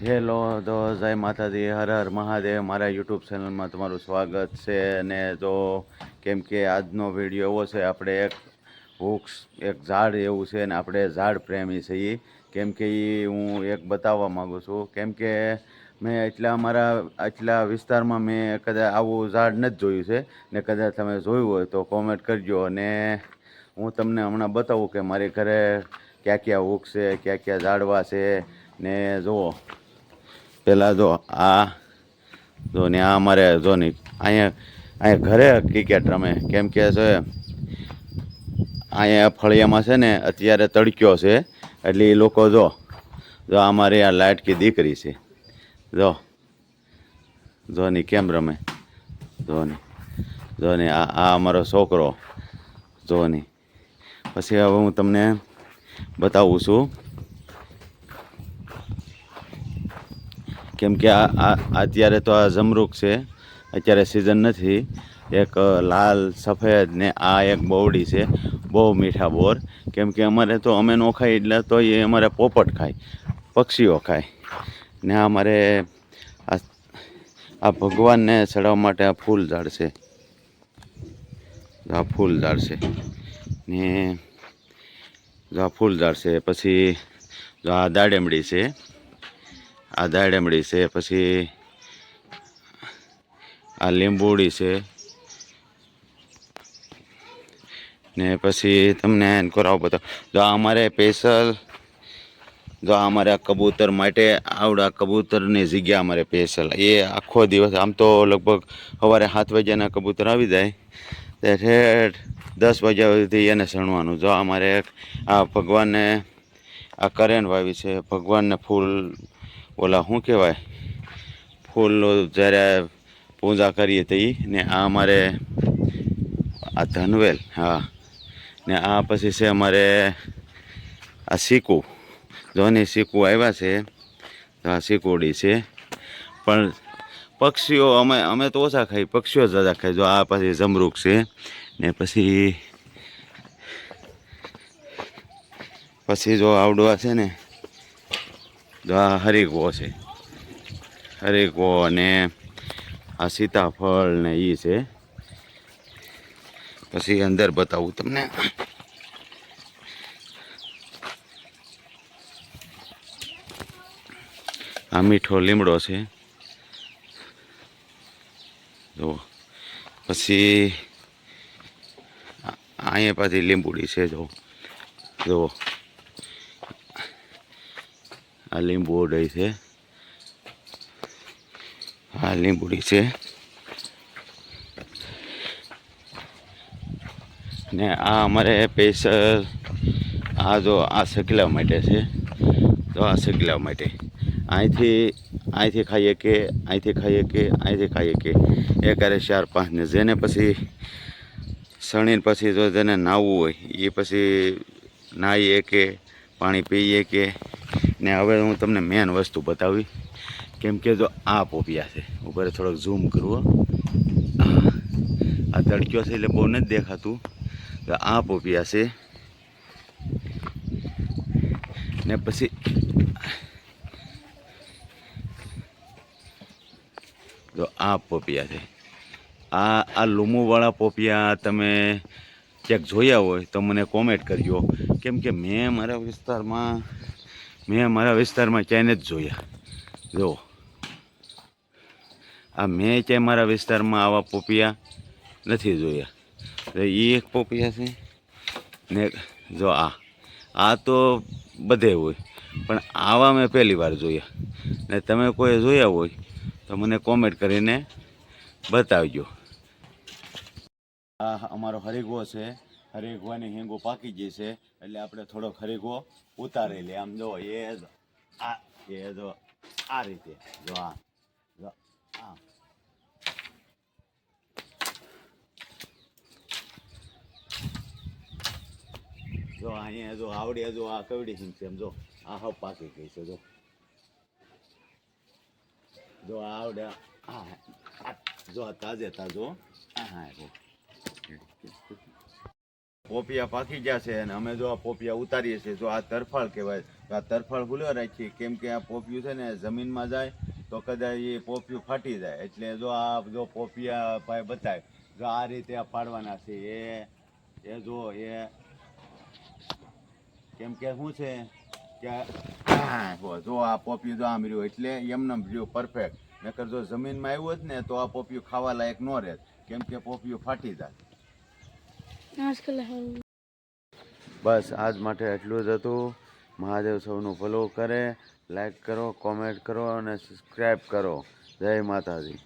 Hello, તો જય માતાજી, હર હર મહાદેવ. મારા યુટ્યુબ ચેનલમાં તમારું સ્વાગત છે અને તો કેમ કે આજનો વીડિયો એવો છે, આપણે એક વૃક્ષ, એક ઝાડ એવું છે ને આપણે ઝાડ પ્રેમી છીએ. કેમ કે એ હું એક બતાવવા માગું છું. કેમ કે મેં એટલા મારા આટલા વિસ્તારમાં મેં કદાચ આવું ઝાડ નથી જોયું છે. ને કદાચ તમે જોયું હોય તો કોમેન્ટ કરજો અને હું તમને હમણાં બતાવું કે મારી ઘરે ક્યાં ક્યાં વૃક્ષ છે, ક્યાં ક્યાં ઝાડવા છે ને જુઓ. પેલા જો આ, જો ને આ અમારે જો ને અહીંયા અહીંયા ઘરે ક્રિકેટ રમે. કેમ કે છે, અહીંયા ફળિયામાં છે ને અત્યારે તડક્યો છે. એટલે એ લોકો જો જો અમારી આ લાટકી દીકરી છે. જો જો કેમ રમે? જો ને જો ને આ આ અમારો છોકરો. જો પછી હવે હું તમને બતાવું છું. કેમ કે આ અત્યારે તો આ જમરૂક છે. અત્યારે સિઝન નથી. એક લાલ, સફેદ ને આ એક બોવડી છે. બહુ મીઠા બોર. કેમ કે અમારે તો અમે નો ખાઈ એટલે તો એ અમારે પોપટ ખાય. પક્ષીઓ ખાય. ને અમારે આ ભગવાનને ચડાવવા માટે આ ફૂલ ઝાડ છે. આ ફૂલ ઝાડ છે. ને આ ફૂલ ઝાડ છે. પછી આ દાડેમડી છે. આ દાડમડી છે, પછી આ લીંબુડી છે. ને પછી તમને કરાવો બતાવો જો અમારે સ્પેશલ જો અમારે કબૂતર માટે, આવડા કબૂતરની જગ્યા અમારે સ્પેશલ એ આખો દિવસ, આમ તો લગભગ સવારે સાત વાગ્યાના કબૂતર આવી જાય. તે ઠેઠ દસ વાગ્યા સુધી એને સણવાનું. જો અમારે આ ભગવાનને, આ કરેન વાવી છે, ભગવાનને ફૂલ ઓલા શું કહેવાય? ફૂલ જ્યારે પૂજા કરીએ તો ને આ અમારે આ ધનવેલ, હા. ને આ પછી છે અમારે આ સીકુ જોની સીકુ આવ્યા છે. આ સીકુડી છે. પણ પક્ષીઓ અમે અમે તો ઓછા ખાઈ, પક્ષીઓ જ ખાઈ. જો આ પછી જમરૂક છે, ને પછી પછી જો આવડવા છે ને તો આ હરિગો છે. હરિગો અને આ સીતાફળ ને એ છે. પછી અંદર બતાવું તમને. આ મીઠો લીમડો છે. જો, પછી અહીંયા પાછી લીંબુડી છે, જો. જો. આ લીંબુ ઓડઈ છે. આ લીંબુડી છે. ને આ અમારે સ્પેશિયલ આ જો આ સકલા માટે છે. તો આ સકલા માટે. અહીંથી અહીંથી ખાઈએ કે, અહીંથી ખાઈએ કે, અહીંથી ખાઈએ કે. એકારે ચાર પાંચને જેને પછી શણીને પછી જો જેને નાહવું હોય એ પછી નાહીએ કે, પાણી પીએ કે ને હવે હું તમને મેન વસ્તુ બતાવી. કેમ કે જો આ પોપિયા છે. ઉપર થોડોક ઝૂમ કરવો આ તડક્યો છે એટલે બહુ નથી દેખાતું. તો આ પોપિયા છે. ને પછી જો આ પોપિયા છે. આ આ લૂમુવાળા પોપિયા તમે ક્યાંક જોયા હોય તો મને કોમેન્ટ કરજો. કેમ કે મેં મારા વિસ્તારમાં મેં મારા વિસ્તારમાં ક્યાંય જ જોયા. જો. આ મેં ક્યાંય મારા વિસ્તારમાં આવા પોપિયા નથી જોયા. એ એક પોપિયા છે ને જો આ. આ તો બધે હોય, પણ આવા મેં પહેલી વાર જોયા. ને તમે કોઈ જોયા હોય, તો મને કોમેન્ટ કરીને બતાવજો. આ અમારો હરિગો છે. હરિગવાની હિંગો પાકી જશે એટલે આપણે થોડોક હરિગો ઉતારી લે. આમ જો, એ જો, આ, એ જો, આ રીતે. જો, આ જો આ. જો, અહીંયા જો, આવડી જો, આ કવડી હિંગ છે. એમ જો, આ હવ પાકી ગઈ છે, જો. જો, આવડે, આ જો તાજે તાજો. હા જો. પોપિયા પાકી ગયા છે અને અમે જો આ પોપિયા ઉતારીએ છીએ, જો આ તરફાળ કહેવાય, તો આ તરફાળ ભૂલ્યો રાખીએ. કેમ કે આ પોપિયું છે ને જમીનમાં જાય, તો કદાચ એ પોપિયું ફાટી જાય. એટલે જો આ જો પોપિયા ભાઈ બતાય જો આ રીતે આ પાડવાના છે, એ એ જો એ, કેમ કે શું છે કે જો- આ પોપિયું જો આમ રહ્યું, એટલે એમને રહ્યું પરફેક્ટ નકર જો જમીનમાં આવ્યું હોત ને, તો આ પોપિયું ખાવા લાયક ન રહે. કેમ કે પોપિયું ફાટી જાય. બસ, આજ માટે એટલું જ હતું. મહાદેવ સૌનું ફોલો કરે લાઈક કરો કોમેન્ટ કરો અને સબસ્ક્રાઈબ કરો. જય માતાજી.